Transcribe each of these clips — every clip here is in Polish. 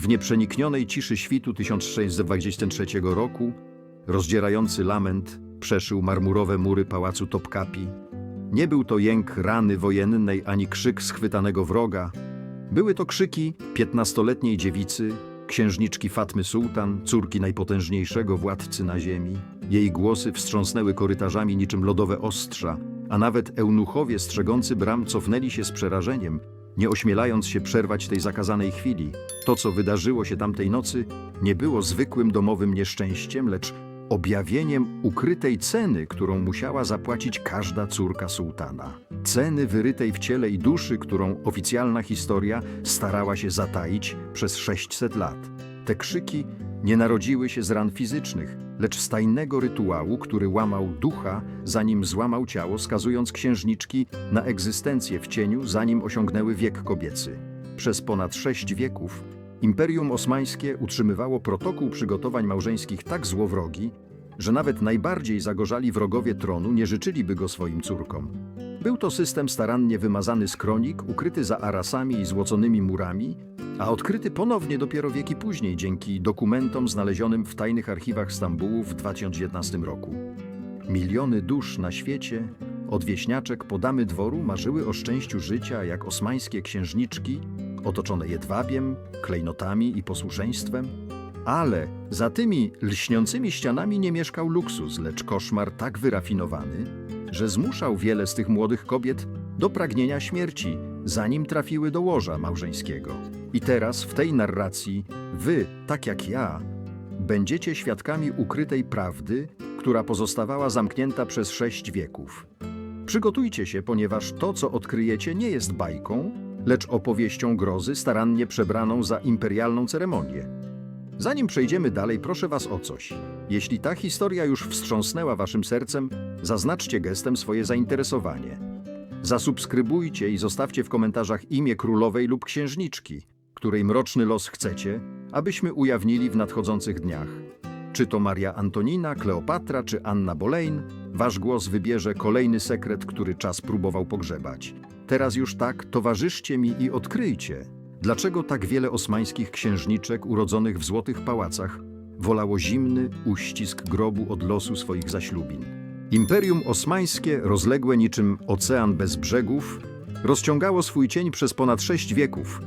W nieprzeniknionej ciszy świtu 1623 roku rozdzierający lament przeszył marmurowe mury pałacu Topkapi. Nie był to jęk rany wojennej ani krzyk schwytanego wroga. Były to krzyki piętnastoletniej dziewicy, księżniczki Fatmy Sułtan, córki najpotężniejszego władcy na ziemi. Jej głosy wstrząsnęły korytarzami niczym lodowe ostrza, a nawet eunuchowie strzegący bram cofnęli się z przerażeniem, nie ośmielając się przerwać tej zakazanej chwili. To, co wydarzyło się tamtej nocy, nie było zwykłym domowym nieszczęściem, lecz objawieniem ukrytej ceny, którą musiała zapłacić każda córka sułtana. Ceny wyrytej w ciele i duszy, którą oficjalna historia starała się zataić przez 600 lat. Te krzyki nie narodziły się z ran fizycznych, lecz z tajnego rytuału, który łamał ducha, zanim złamał ciało, skazując księżniczki na egzystencję w cieniu, zanim osiągnęły wiek kobiecy. Przez ponad sześć wieków Imperium Osmańskie utrzymywało protokół przygotowań małżeńskich tak złowrogi, że nawet najbardziej zagorzali wrogowie tronu nie życzyliby go swoim córkom. Był to system starannie wymazany z kronik, ukryty za arasami i złoconymi murami, a odkryty ponownie dopiero wieki później dzięki dokumentom znalezionym w tajnych archiwach Stambułu w 2011 roku. Miliony dusz na świecie, od wieśniaczek po damy dworu, marzyły o szczęściu życia jak osmańskie księżniczki, otoczone jedwabiem, klejnotami i posłuszeństwem. Ale za tymi lśniącymi ścianami nie mieszkał luksus, lecz koszmar tak wyrafinowany, że zmuszał wiele z tych młodych kobiet do pragnienia śmierci, zanim trafiły do łoża małżeńskiego. I teraz w tej narracji wy, tak jak ja, będziecie świadkami ukrytej prawdy, która pozostawała zamknięta przez sześć wieków. Przygotujcie się, ponieważ to, co odkryjecie, nie jest bajką, lecz opowieścią grozy starannie przebraną za imperialną ceremonię. Zanim przejdziemy dalej, proszę Was o coś. Jeśli ta historia już wstrząsnęła Waszym sercem, zaznaczcie gestem swoje zainteresowanie. Zasubskrybujcie i zostawcie w komentarzach imię królowej lub księżniczki, której mroczny los chcecie, abyśmy ujawnili w nadchodzących dniach. Czy to Maria Antonina, Kleopatra czy Anna Boleyn, wasz głos wybierze kolejny sekret, który czas próbował pogrzebać. Teraz już tak, towarzyszcie mi i odkryjcie, dlaczego tak wiele osmańskich księżniczek urodzonych w złotych pałacach wolało zimny uścisk grobu od losu swoich zaślubin. Imperium osmańskie, rozległe niczym ocean bez brzegów, rozciągało swój cień przez ponad sześć wieków,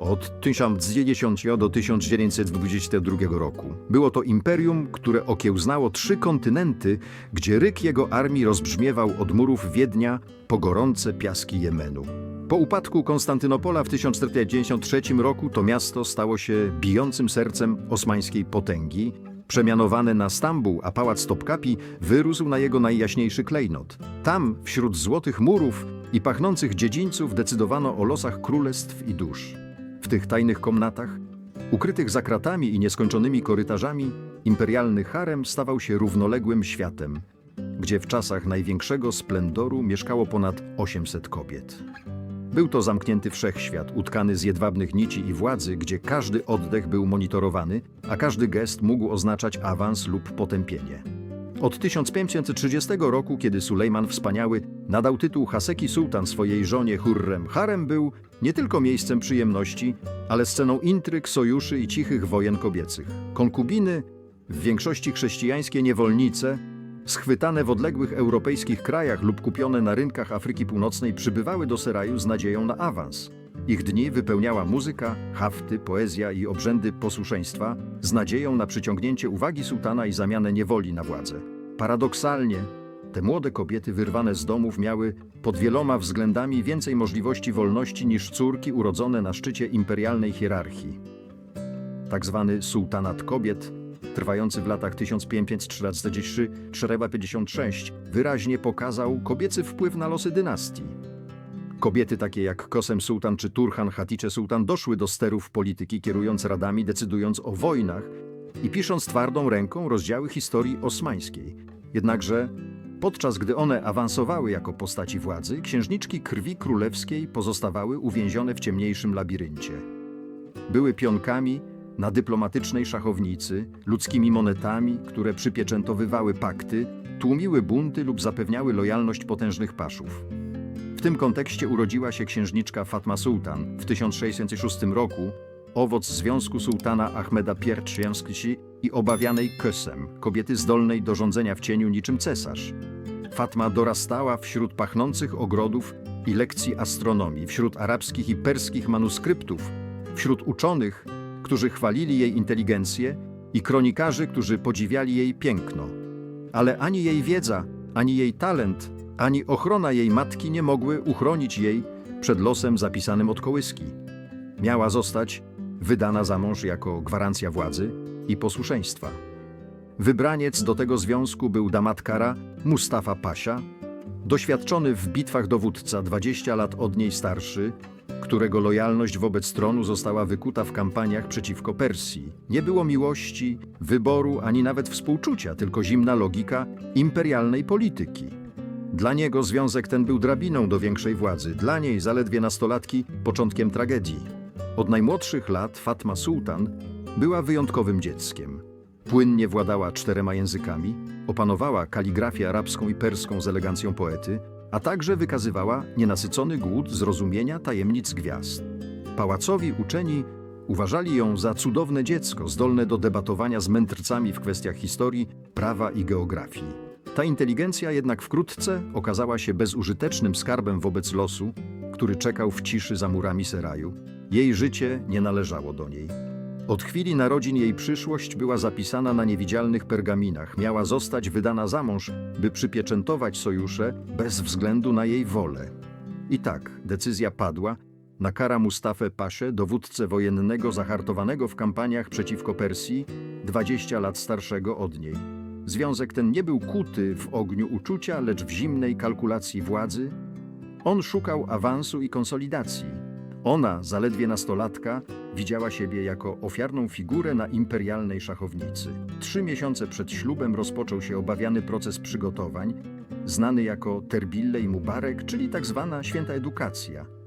od 1010 do 1922 roku. Było to imperium, które okiełznało trzy kontynenty, gdzie ryk jego armii rozbrzmiewał od murów Wiednia po gorące piaski Jemenu. Po upadku Konstantynopola w 1493 roku to miasto stało się bijącym sercem osmańskiej potęgi, przemianowane na Stambuł, a pałac Topkapi wyrósł na jego najjaśniejszy klejnot. Tam, wśród złotych murów i pachnących dziedzińców decydowano o losach królestw i dusz. W tych tajnych komnatach, ukrytych za kratami i nieskończonymi korytarzami, imperialny harem stawał się równoległym światem, gdzie w czasach największego splendoru mieszkało ponad 800 kobiet. Był to zamknięty wszechświat, utkany z jedwabnych nici i władzy, gdzie każdy oddech był monitorowany, a każdy gest mógł oznaczać awans lub potępienie. Od 1530 roku, kiedy Sulejman Wspaniały nadał tytuł Haseki Sultan swojej żonie Hurrem, harem był nie tylko miejscem przyjemności, ale sceną intryg, sojuszy i cichych wojen kobiecych. Konkubiny, w większości chrześcijańskie niewolnice, schwytane w odległych europejskich krajach lub kupione na rynkach Afryki Północnej, przybywały do Seraju z nadzieją na awans. Ich dni wypełniała muzyka, hafty, poezja i obrzędy posłuszeństwa z nadzieją na przyciągnięcie uwagi sułtana i zamianę niewoli na władzę. Paradoksalnie, te młode kobiety wyrwane z domów miały pod wieloma względami więcej możliwości wolności niż córki urodzone na szczycie imperialnej hierarchii. Tak zwany sułtanat kobiet, trwający w latach 1543-56, wyraźnie pokazał kobiecy wpływ na losy dynastii. Kobiety takie jak Kosem Sułtan czy Turhan Hatice Sułtan doszły do sterów polityki, kierując radami, decydując o wojnach i pisząc twardą ręką rozdziały historii osmańskiej. Jednakże podczas gdy one awansowały jako postaci władzy, księżniczki krwi królewskiej pozostawały uwięzione w ciemniejszym labiryncie. Były pionkami na dyplomatycznej szachownicy, ludzkimi monetami, które przypieczętowywały pakty, tłumiły bunty lub zapewniały lojalność potężnych paszów. W tym kontekście urodziła się księżniczka Fatma Sultan w 1606 roku, owoc związku sułtana Ahmeda Pierścienski i obawianej Kösem, kobiety zdolnej do rządzenia w cieniu niczym cesarz. Fatma dorastała wśród pachnących ogrodów i lekcji astronomii, wśród arabskich i perskich manuskryptów, wśród uczonych, którzy chwalili jej inteligencję i kronikarzy, którzy podziwiali jej piękno. Ale ani jej wiedza, ani jej talent, ani ochrona jej matki nie mogły uchronić jej przed losem zapisanym od kołyski. Miała zostać wydana za mąż jako gwarancja władzy i posłuszeństwa. Wybraniec do tego związku był Damatkara Mustafa Pasia, doświadczony w bitwach dowódca 20 lat od niej starszy, którego lojalność wobec tronu została wykuta w kampaniach przeciwko Persji. Nie było miłości, wyboru ani nawet współczucia, tylko zimna logika imperialnej polityki. Dla niego związek ten był drabiną do większej władzy, dla niej zaledwie nastolatki początkiem tragedii. Od najmłodszych lat Fatma Sultan była wyjątkowym dzieckiem. Płynnie władała czterema językami, opanowała kaligrafię arabską i perską z elegancją poety, a także wykazywała nienasycony głód zrozumienia tajemnic gwiazd. Pałacowi uczeni uważali ją za cudowne dziecko, zdolne do debatowania z mędrcami w kwestiach historii, prawa i geografii. Ta inteligencja jednak wkrótce okazała się bezużytecznym skarbem wobec losu, który czekał w ciszy za murami seraju. Jej życie nie należało do niej. Od chwili narodzin jej przyszłość była zapisana na niewidzialnych pergaminach. Miała zostać wydana za mąż, by przypieczętować sojusze bez względu na jej wolę. I tak decyzja padła na kara Mustafę Paszę, dowódcę wojennego zahartowanego w kampaniach przeciwko Persji, 20 lat starszego od niej. Związek ten nie był kuty w ogniu uczucia, lecz w zimnej kalkulacji władzy. On szukał awansu i konsolidacji. Ona, zaledwie nastolatka, widziała siebie jako ofiarną figurę na imperialnej szachownicy. Trzy miesiące przed ślubem rozpoczął się obawiany proces przygotowań, znany jako Terbille i Mubarek, czyli tak zwana święta edukacja.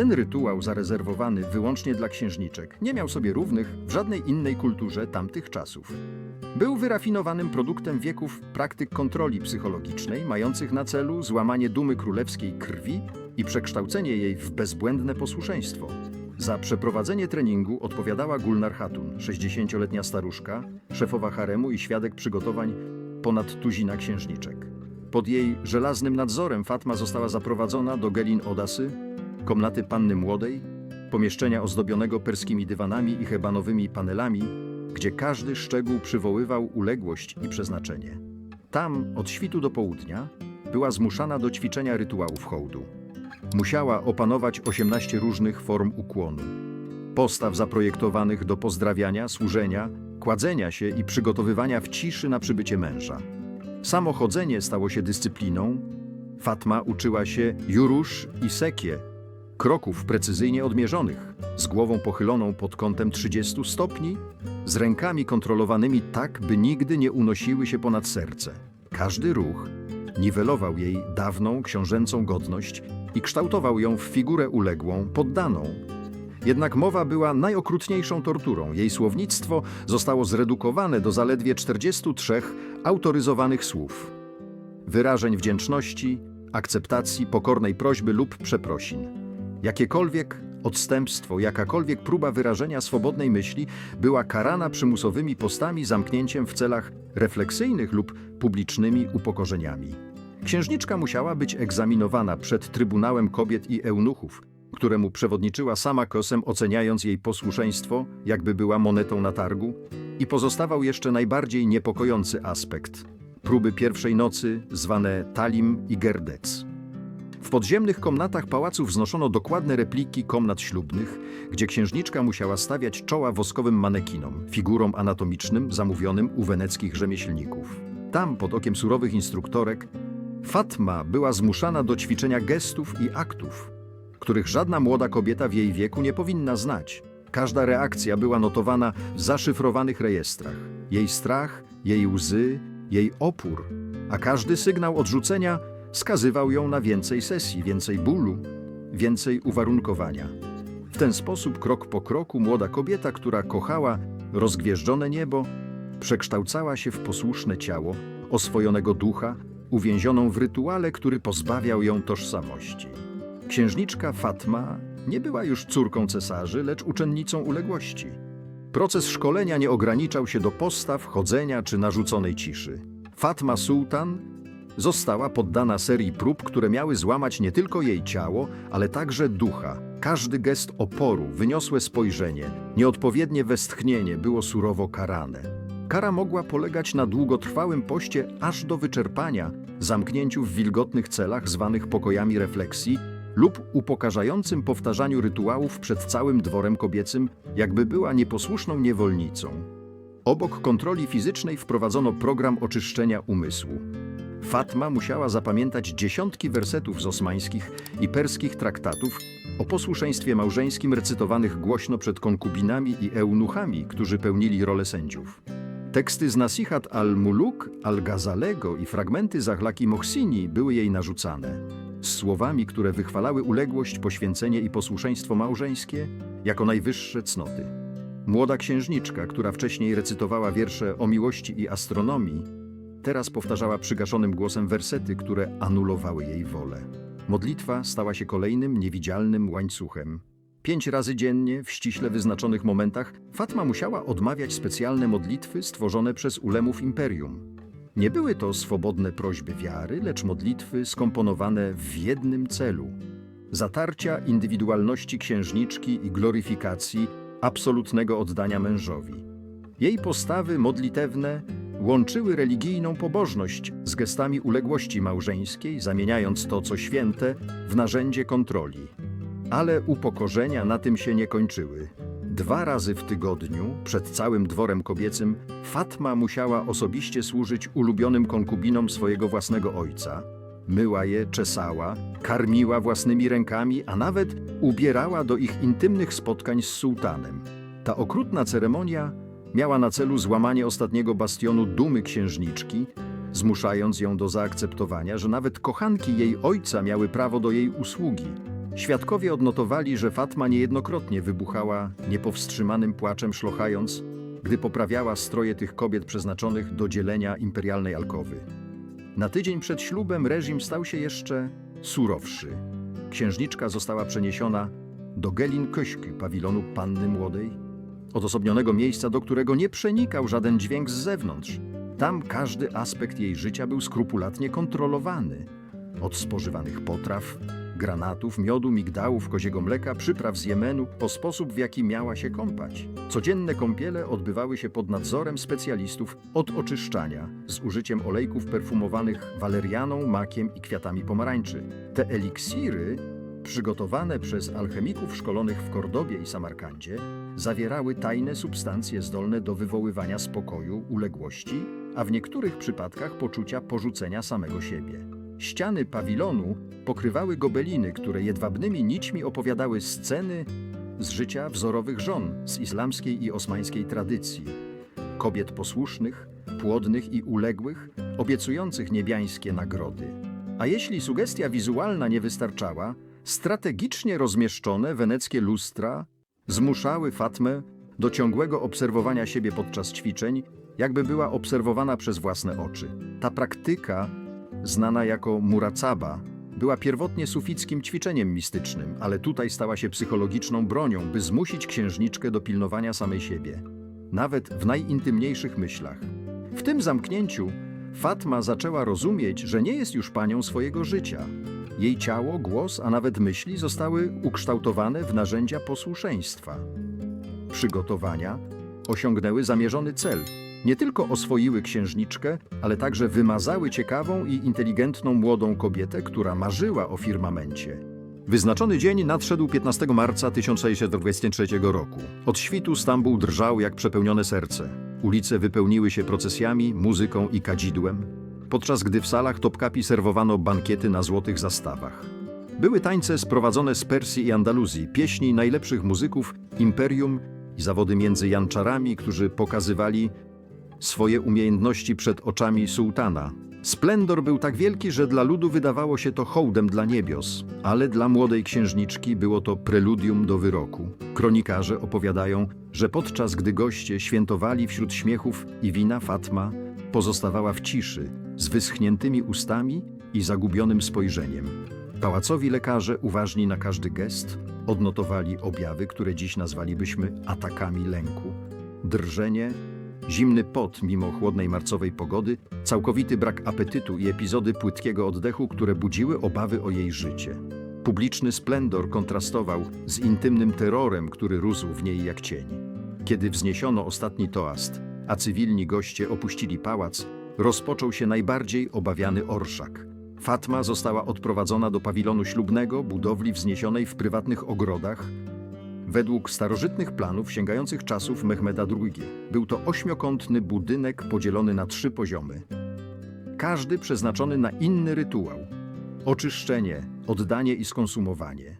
Ten rytuał zarezerwowany wyłącznie dla księżniczek nie miał sobie równych w żadnej innej kulturze tamtych czasów. Był wyrafinowanym produktem wieków praktyk kontroli psychologicznej, mających na celu złamanie dumy królewskiej krwi i przekształcenie jej w bezbłędne posłuszeństwo. Za przeprowadzenie treningu odpowiadała Gulnar Hatun, 60-letnia staruszka, szefowa haremu i świadek przygotowań ponad tuzina księżniczek. Pod jej żelaznym nadzorem Fatma została zaprowadzona do Gelin Odasy, komnaty panny młodej, pomieszczenia ozdobionego perskimi dywanami i hebanowymi panelami, gdzie każdy szczegół przywoływał uległość i przeznaczenie. Tam, od świtu do południa, była zmuszana do ćwiczenia rytuałów hołdu. Musiała opanować 18 różnych form ukłonu. Postaw zaprojektowanych do pozdrawiania, służenia, kładzenia się i przygotowywania w ciszy na przybycie męża. Samo chodzenie stało się dyscypliną. Fatma uczyła się jurusz i sekie, kroków precyzyjnie odmierzonych, z głową pochyloną pod kątem 30 stopni, z rękami kontrolowanymi tak, by nigdy nie unosiły się ponad serce. Każdy ruch niwelował jej dawną książęcą godność i kształtował ją w figurę uległą, poddaną. Jednak mowa była najokrutniejszą torturą. Jej słownictwo zostało zredukowane do zaledwie 43 autoryzowanych słów. Wyrażeń wdzięczności, akceptacji, pokornej prośby lub przeprosin. Jakiekolwiek odstępstwo, jakakolwiek próba wyrażenia swobodnej myśli była karana przymusowymi postami, zamknięciem w celach refleksyjnych lub publicznymi upokorzeniami. Księżniczka musiała być egzaminowana przed Trybunałem Kobiet i Eunuchów, któremu przewodniczyła sama Kosem, oceniając jej posłuszeństwo, jakby była monetą na targu, i pozostawał jeszcze najbardziej niepokojący aspekt próby pierwszej nocy, zwane Talim i Gerdec. W podziemnych komnatach pałacu wznoszono dokładne repliki komnat ślubnych, gdzie księżniczka musiała stawiać czoła woskowym manekinom, figurom anatomicznym zamówionym u weneckich rzemieślników. Tam, pod okiem surowych instruktorek, Fatma była zmuszana do ćwiczenia gestów i aktów, których żadna młoda kobieta w jej wieku nie powinna znać. Każda reakcja była notowana w zaszyfrowanych rejestrach. Jej strach, jej łzy, jej opór, a każdy sygnał odrzucenia skazywał ją na więcej sesji, więcej bólu, więcej uwarunkowania. W ten sposób, krok po kroku, młoda kobieta, która kochała rozgwieżdżone niebo, przekształcała się w posłuszne ciało, oswojonego ducha, uwięzioną w rytuale, który pozbawiał ją tożsamości. Księżniczka Fatma Nie była już córką cesarzy, lecz uczennicą uległości. Proces szkolenia nie ograniczał się do postaw, chodzenia czy narzuconej ciszy. Fatma Sultan została poddana serii prób, które miały złamać nie tylko jej ciało, ale także ducha. Każdy gest oporu, wyniosłe spojrzenie, nieodpowiednie westchnienie było surowo karane. Kara mogła polegać na długotrwałym poście aż do wyczerpania, zamknięciu w wilgotnych celach zwanych pokojami refleksji lub upokarzającym powtarzaniu rytuałów przed całym dworem kobiecym, jakby była nieposłuszną niewolnicą. Obok kontroli fizycznej wprowadzono program oczyszczenia umysłu. Fatma musiała zapamiętać dziesiątki wersetów z osmańskich i perskich traktatów o posłuszeństwie małżeńskim recytowanych głośno przed konkubinami i eunuchami, którzy pełnili rolę sędziów. Teksty z Nasihat al-Muluk, al-Ghazalego i fragmenty Zahlaki Mohsini były jej narzucane. Z słowami, które wychwalały uległość, poświęcenie i posłuszeństwo małżeńskie jako najwyższe cnoty. Młoda księżniczka, która wcześniej recytowała wiersze o miłości i astronomii, teraz powtarzała przygaszonym głosem wersety, które anulowały jej wolę. Modlitwa stała się kolejnym niewidzialnym łańcuchem. Pięć razy dziennie, w ściśle wyznaczonych momentach, Fatma musiała odmawiać specjalne modlitwy stworzone przez ulemów imperium. Nie były to swobodne prośby wiary, lecz modlitwy skomponowane w jednym celu zatarcia indywidualności księżniczki i gloryfikacji absolutnego oddania mężowi. Jej postawy modlitewne łączyły religijną pobożność z gestami uległości małżeńskiej, zamieniając to, co święte, w narzędzie kontroli. Ale upokorzenia na tym się nie kończyły. Dwa razy w tygodniu, przed całym dworem kobiecym, Fatma musiała osobiście służyć ulubionym konkubinom swojego własnego ojca. Myła je, czesała, karmiła własnymi rękami, a nawet ubierała do ich intymnych spotkań z sułtanem. Ta okrutna ceremonia miała na celu złamanie ostatniego bastionu dumy księżniczki, zmuszając ją do zaakceptowania, że nawet kochanki jej ojca miały prawo do jej usługi. Świadkowie odnotowali, że Fatma niejednokrotnie wybuchała niepowstrzymanym płaczem szlochając, gdy poprawiała stroje tych kobiet przeznaczonych do dzielenia imperialnej alkowy. Na tydzień przed ślubem reżim stał się jeszcze surowszy. Księżniczka została przeniesiona do Gelin Köśky, pawilonu Panny Młodej, odosobnionego miejsca, do którego nie przenikał żaden dźwięk z zewnątrz. Tam każdy aspekt jej życia był skrupulatnie kontrolowany. Od spożywanych potraw, granatów, miodu, migdałów, koziego mleka, przypraw z Jemenu, po sposób, w jaki miała się kąpać. Codzienne kąpiele odbywały się pod nadzorem specjalistów od oczyszczania, z użyciem olejków perfumowanych walerianą, makiem i kwiatami pomarańczy. Te eliksiry, przygotowane przez alchemików szkolonych w Kordobie i Samarkandzie, zawierały tajne substancje zdolne do wywoływania spokoju, uległości, a w niektórych przypadkach poczucia porzucenia samego siebie. Ściany pawilonu pokrywały gobeliny, które jedwabnymi nićmi opowiadały sceny z życia wzorowych żon z islamskiej i osmańskiej tradycji. Kobiet posłusznych, płodnych i uległych, obiecujących niebiańskie nagrody. A jeśli sugestia wizualna nie wystarczała, strategicznie rozmieszczone weneckie lustra zmuszały Fatmę do ciągłego obserwowania siebie podczas ćwiczeń, jakby była obserwowana przez własne oczy. Ta praktyka, znana jako muracaba, była pierwotnie sufickim ćwiczeniem mistycznym, ale tutaj stała się psychologiczną bronią, by zmusić księżniczkę do pilnowania samej siebie, nawet w najintymniejszych myślach. W tym zamknięciu Fatma zaczęła rozumieć, że nie jest już panią swojego życia. Jej ciało, głos, a nawet myśli zostały ukształtowane w narzędzia posłuszeństwa. Przygotowania osiągnęły zamierzony cel. Nie tylko oswoiły księżniczkę, ale także wymazały ciekawą i inteligentną młodą kobietę, która marzyła o firmamencie. Wyznaczony dzień nadszedł 15 marca 1623 roku. Od świtu Stambuł drżał jak przepełnione serce. Ulice wypełniły się procesjami, muzyką i kadzidłem, podczas gdy w salach Topkapi serwowano bankiety na złotych zastawach. Były tańce sprowadzone z Persji i Andaluzji, pieśni najlepszych muzyków, imperium i zawody między janczarami, którzy pokazywali swoje umiejętności przed oczami sułtana. Splendor był tak wielki, że dla ludu wydawało się to hołdem dla niebios, ale dla młodej księżniczki było to preludium do wyroku. Kronikarze opowiadają, że podczas gdy goście świętowali wśród śmiechów i wina Fatma pozostawała w ciszy, z wyschniętymi ustami i zagubionym spojrzeniem. Pałacowi lekarze, uważni na każdy gest, Odnotowali objawy, które dziś nazwalibyśmy atakami lęku. Drżenie, zimny pot mimo chłodnej marcowej pogody, całkowity brak apetytu i epizody płytkiego oddechu, które budziły obawy o jej życie. Publiczny splendor kontrastował z intymnym terrorem, który rósł w niej jak cień. Kiedy wzniesiono ostatni toast, a cywilni goście opuścili pałac, rozpoczął się najbardziej obawiany orszak. Fatma została odprowadzona do pawilonu ślubnego, budowli wzniesionej w prywatnych ogrodach. Według starożytnych planów sięgających czasów Mehmeda II był to ośmiokątny budynek podzielony na trzy poziomy. Każdy przeznaczony na inny rytuał. Oczyszczenie, oddanie i skonsumowanie.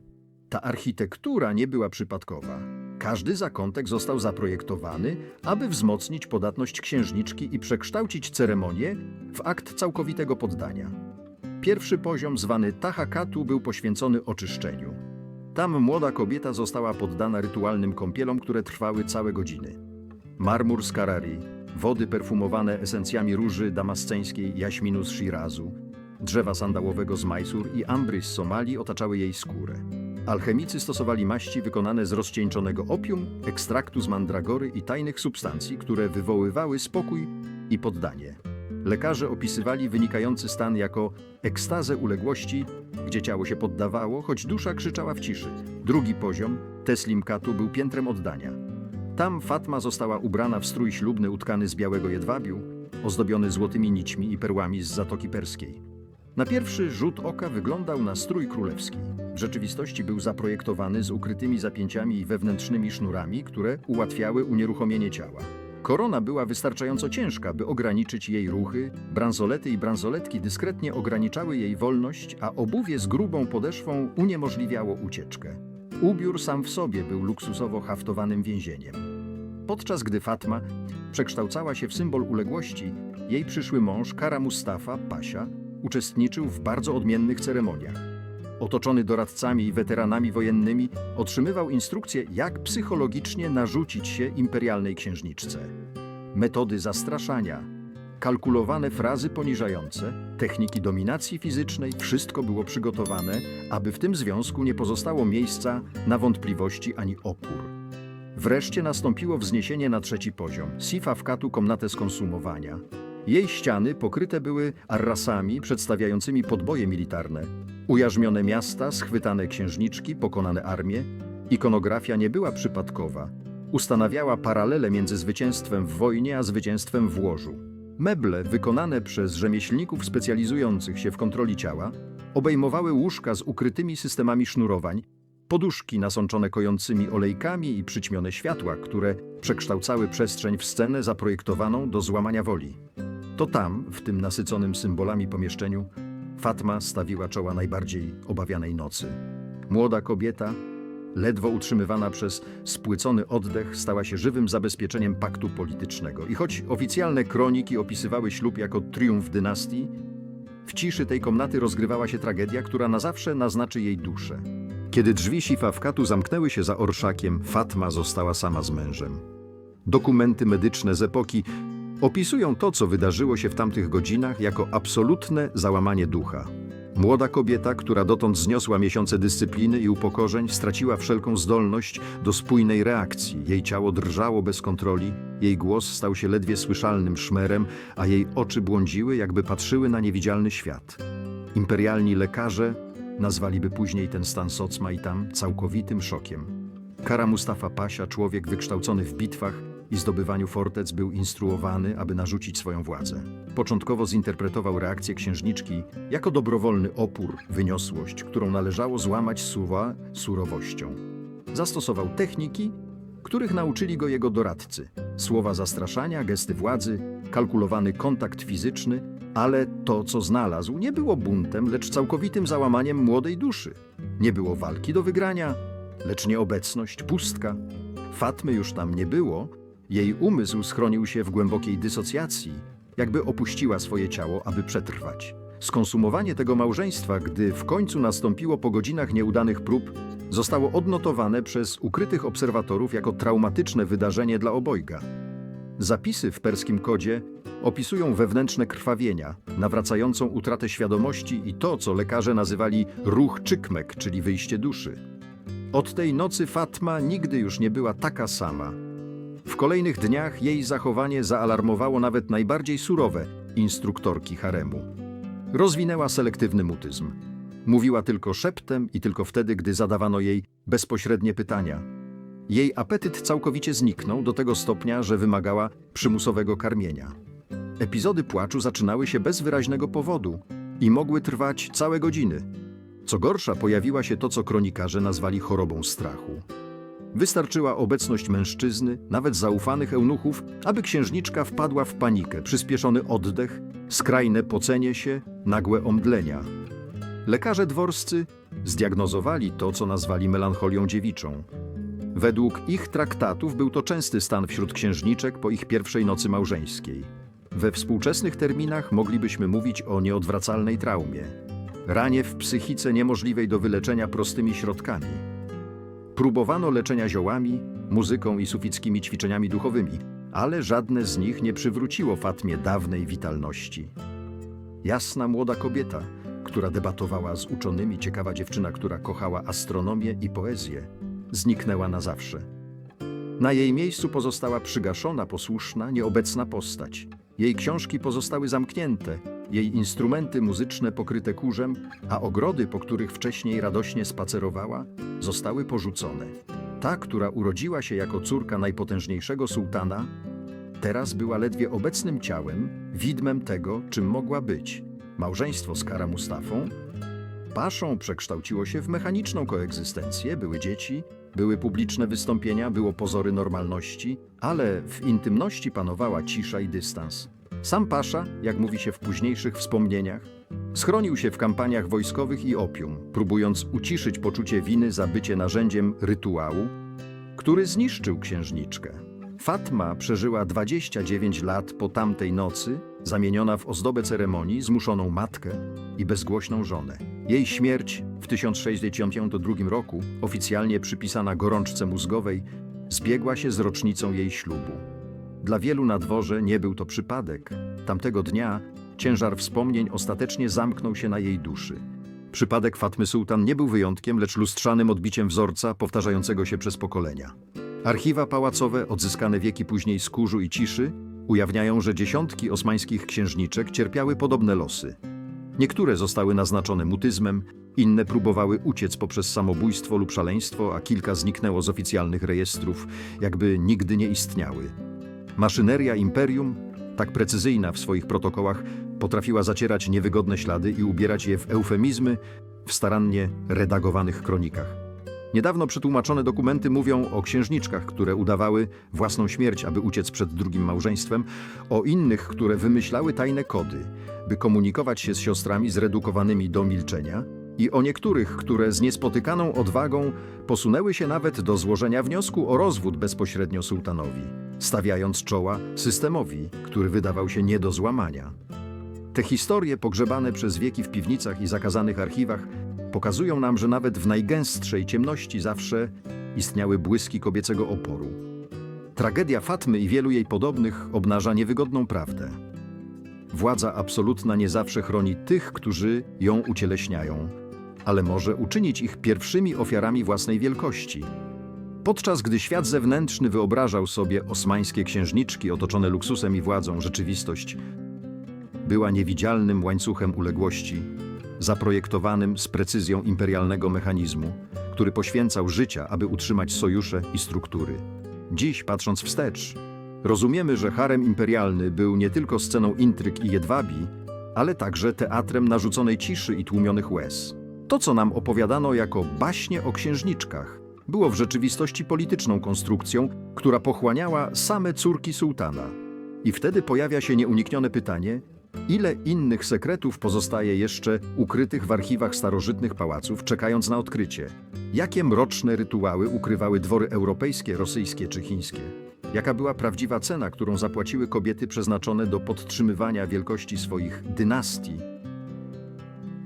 Ta architektura nie była przypadkowa. Każdy zakątek został zaprojektowany, aby wzmocnić podatność księżniczki i przekształcić ceremonię w akt całkowitego poddania. Pierwszy poziom, zwany Tahakatu, był poświęcony oczyszczeniu. Tam młoda kobieta została poddana rytualnym kąpielom, które trwały całe godziny. Marmur z Karari, wody perfumowane esencjami róży damasceńskiej, jaśminu z Shirazu, drzewa sandałowego z Majsur i ambry z Somalii otaczały jej skórę. Alchemicy stosowali maści wykonane z rozcieńczonego opium, ekstraktu z mandragory i tajnych substancji, które wywoływały spokój i poddanie. Lekarze opisywali wynikający stan jako ekstazę uległości, gdzie ciało się poddawało, choć dusza krzyczała w ciszy. Drugi poziom, Teslimkatu, był piętrem oddania. Tam Fatma została ubrana w strój ślubny utkany z białego jedwabiu, ozdobiony złotymi nićmi i perłami z Zatoki Perskiej. Na pierwszy rzut oka wyglądał na strój królewski. W rzeczywistości był zaprojektowany z ukrytymi zapięciami i wewnętrznymi sznurami, które ułatwiały unieruchomienie ciała. Korona była wystarczająco ciężka, by ograniczyć jej ruchy, bransolety i bransoletki dyskretnie ograniczały jej wolność, a obuwie z grubą podeszwą uniemożliwiało ucieczkę. Ubiór sam w sobie był luksusowo haftowanym więzieniem. Podczas gdy Fatma przekształcała się w symbol uległości, jej przyszły mąż Kara Mustafa, Pasia, uczestniczył w bardzo odmiennych ceremoniach. Otoczony doradcami i weteranami wojennymi, otrzymywał instrukcje, jak psychologicznie narzucić się imperialnej księżniczce. Metody zastraszania, kalkulowane frazy poniżające, techniki dominacji fizycznej wszystko było przygotowane, aby w tym związku nie pozostało miejsca na wątpliwości ani opór. Wreszcie nastąpiło wzniesienie na trzeci poziom, sifa w katu komnatę skonsumowania. Jej ściany pokryte były arrasami przedstawiającymi podboje militarne, ujarzmione miasta, schwytane księżniczki, pokonane armie. Ikonografia nie była przypadkowa. Ustanawiała paralele między zwycięstwem w wojnie a zwycięstwem w łożu. Meble wykonane przez rzemieślników specjalizujących się w kontroli ciała obejmowały łóżka z ukrytymi systemami sznurowań, poduszki nasączone kojącymi olejkami i przyćmione światła, które przekształcały przestrzeń w scenę zaprojektowaną do złamania woli. To tam, w tym nasyconym symbolami pomieszczeniu, Fatma stawiła czoła najbardziej obawianej nocy. Młoda kobieta, ledwo utrzymywana przez spłycony oddech, stała się żywym zabezpieczeniem paktu politycznego. I choć oficjalne kroniki opisywały ślub jako triumf dynastii, w ciszy tej komnaty rozgrywała się tragedia, która na zawsze naznaczy jej duszę. Kiedy drzwi Sifawkatu zamknęły się za orszakiem, Fatma została sama z mężem. Dokumenty medyczne z epoki opisują to, co wydarzyło się w tamtych godzinach, jako absolutne załamanie ducha. Młoda kobieta, która dotąd zniosła miesiące dyscypliny i upokorzeń, straciła wszelką zdolność do spójnej reakcji. Jej ciało drżało bez kontroli, jej głos stał się ledwie słyszalnym szmerem, a jej oczy błądziły, jakby patrzyły na niewidzialny świat. Imperialni lekarze nazwaliby później ten stan socma i tam całkowitym szokiem. Kara Mustafa Pasia, człowiek wykształcony w bitwach i zdobywaniu fortec, był instruowany, aby narzucić swoją władzę. Początkowo zinterpretował reakcję księżniczki jako dobrowolny opór, wyniosłość, którą należało złamać suwa surowością. Zastosował techniki, których nauczyli go jego doradcy. Słowa zastraszania, gesty władzy, kalkulowany kontakt fizyczny, ale to, co znalazł, nie było buntem, lecz całkowitym załamaniem młodej duszy. Nie było walki do wygrania, lecz nieobecność, pustka. Fatmy już tam nie było, jej umysł schronił się w głębokiej dysocjacji, jakby opuściła swoje ciało, aby przetrwać. Skonsumowanie tego małżeństwa, gdy w końcu nastąpiło po godzinach nieudanych prób, zostało odnotowane przez ukrytych obserwatorów jako traumatyczne wydarzenie dla obojga. Zapisy w perskim kodzie opisują wewnętrzne krwawienia, nawracającą utratę świadomości i to, co lekarze nazywali ruch czykmek, czyli wyjście duszy. Od tej nocy Fatma nigdy już nie była taka sama. W kolejnych dniach jej zachowanie zaalarmowało nawet najbardziej surowe instruktorki haremu. Rozwinęła selektywny mutyzm. Mówiła tylko szeptem i tylko wtedy, gdy zadawano jej bezpośrednie pytania. Jej apetyt całkowicie zniknął do tego stopnia, że wymagała przymusowego karmienia. Epizody płaczu zaczynały się bez wyraźnego powodu i mogły trwać całe godziny. Co gorsza, pojawiła się to, co kronikarze nazwali chorobą strachu. Wystarczyła obecność mężczyzny, nawet zaufanych eunuchów, aby księżniczka wpadła w panikę, przyspieszony oddech, skrajne pocenie się, nagłe omdlenia. Lekarze dworscy zdiagnozowali to, co nazwali melancholią dziewiczą. Według ich traktatów był to częsty stan wśród księżniczek po ich pierwszej nocy małżeńskiej. We współczesnych terminach moglibyśmy mówić o nieodwracalnej traumie, ranie w psychice niemożliwej do wyleczenia prostymi środkami. Próbowano leczenia ziołami, muzyką i sufickimi ćwiczeniami duchowymi, ale żadne z nich nie przywróciło Fatmie dawnej witalności. Jasna młoda kobieta, która debatowała z uczonymi, ciekawa dziewczyna, która kochała astronomię i poezję, zniknęła na zawsze. Na jej miejscu pozostała przygaszona, posłuszna, nieobecna postać. Jej książki pozostały zamknięte, jej instrumenty muzyczne pokryte kurzem, a ogrody, po których wcześniej radośnie spacerowała, zostały porzucone. Ta, która urodziła się jako córka najpotężniejszego sułtana, teraz była ledwie obecnym ciałem, widmem tego, czym mogła być. Małżeństwo z Kara Mustafą Paszą przekształciło się w mechaniczną koegzystencję, były dzieci, były publiczne wystąpienia, było pozory normalności, ale w intymności panowała cisza i dystans. Sam Pasza, jak mówi się w późniejszych wspomnieniach, schronił się w kampaniach wojskowych i opium, próbując uciszyć poczucie winy za bycie narzędziem rytuału, który zniszczył księżniczkę. Fatma przeżyła 29 lat po tamtej nocy, zamieniona w ozdobę ceremonii, zmuszoną matkę i bezgłośną żonę. Jej śmierć w 1692 roku, oficjalnie przypisana gorączce mózgowej, zbiegła się z rocznicą jej ślubu. Dla wielu na dworze nie był to przypadek. Tamtego dnia ciężar wspomnień ostatecznie zamknął się na jej duszy. Przypadek Fatmy Sułtan nie był wyjątkiem, lecz lustrzanym odbiciem wzorca powtarzającego się przez pokolenia. Archiwa pałacowe, odzyskane wieki później z kurzu i ciszy, ujawniają, że dziesiątki osmańskich księżniczek cierpiały podobne losy. Niektóre zostały naznaczone mutyzmem, inne próbowały uciec poprzez samobójstwo lub szaleństwo, a kilka zniknęło z oficjalnych rejestrów, jakby nigdy nie istniały. Maszyneria imperium, tak precyzyjna w swoich protokołach, potrafiła zacierać niewygodne ślady i ubierać je w eufemizmy w starannie redagowanych kronikach. Niedawno przetłumaczone dokumenty mówią o księżniczkach, które udawały własną śmierć, aby uciec przed drugim małżeństwem, o innych, które wymyślały tajne kody, by komunikować się z siostrami zredukowanymi do milczenia, i o niektórych, które z niespotykaną odwagą posunęły się nawet do złożenia wniosku o rozwód bezpośrednio sułtanowi, stawiając czoła systemowi, który wydawał się nie do złamania. Te historie, pogrzebane przez wieki w piwnicach i zakazanych archiwach, pokazują nam, że nawet w najgęstszej ciemności zawsze istniały błyski kobiecego oporu. Tragedia Fatmy i wielu jej podobnych obnaża niewygodną prawdę. Władza absolutna nie zawsze chroni tych, którzy ją ucieleśniają, ale może uczynić ich pierwszymi ofiarami własnej wielkości. Podczas gdy świat zewnętrzny wyobrażał sobie osmańskie księżniczki otoczone luksusem i władzą, rzeczywistość była niewidzialnym łańcuchem uległości, zaprojektowanym z precyzją imperialnego mechanizmu, który poświęcał życia, aby utrzymać sojusze i struktury. Dziś, patrząc wstecz, rozumiemy, że harem imperialny był nie tylko sceną intryg i jedwabi, ale także teatrem narzuconej ciszy i tłumionych łez. To, co nam opowiadano jako baśnie o księżniczkach, było w rzeczywistości polityczną konstrukcją, która pochłaniała same córki sułtana. I wtedy pojawia się nieuniknione pytanie, ile innych sekretów pozostaje jeszcze ukrytych w archiwach starożytnych pałaców, czekając na odkrycie? Jakie mroczne rytuały ukrywały dwory europejskie, rosyjskie czy chińskie? Jaka była prawdziwa cena, którą zapłaciły kobiety przeznaczone do podtrzymywania wielkości swoich dynastii?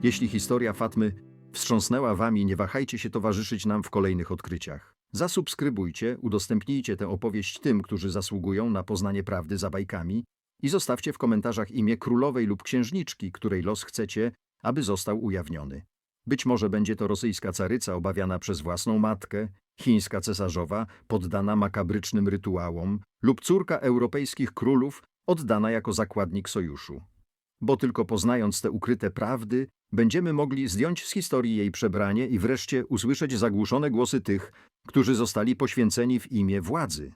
Jeśli historia Fatmy wstrząsnęła wami, nie wahajcie się towarzyszyć nam w kolejnych odkryciach. Zasubskrybujcie, udostępnijcie tę opowieść tym, którzy zasługują na poznanie prawdy za bajkami i zostawcie w komentarzach imię królowej lub księżniczki, której los chcecie, aby został ujawniony. Być może będzie to rosyjska caryca obawiana przez własną matkę, chińska cesarzowa poddana makabrycznym rytuałom lub córka europejskich królów oddana jako zakładnik sojuszu. Bo tylko poznając te ukryte prawdy, będziemy mogli zdjąć z historii jej przebranie i wreszcie usłyszeć zagłuszone głosy tych, którzy zostali poświęceni w imię władzy.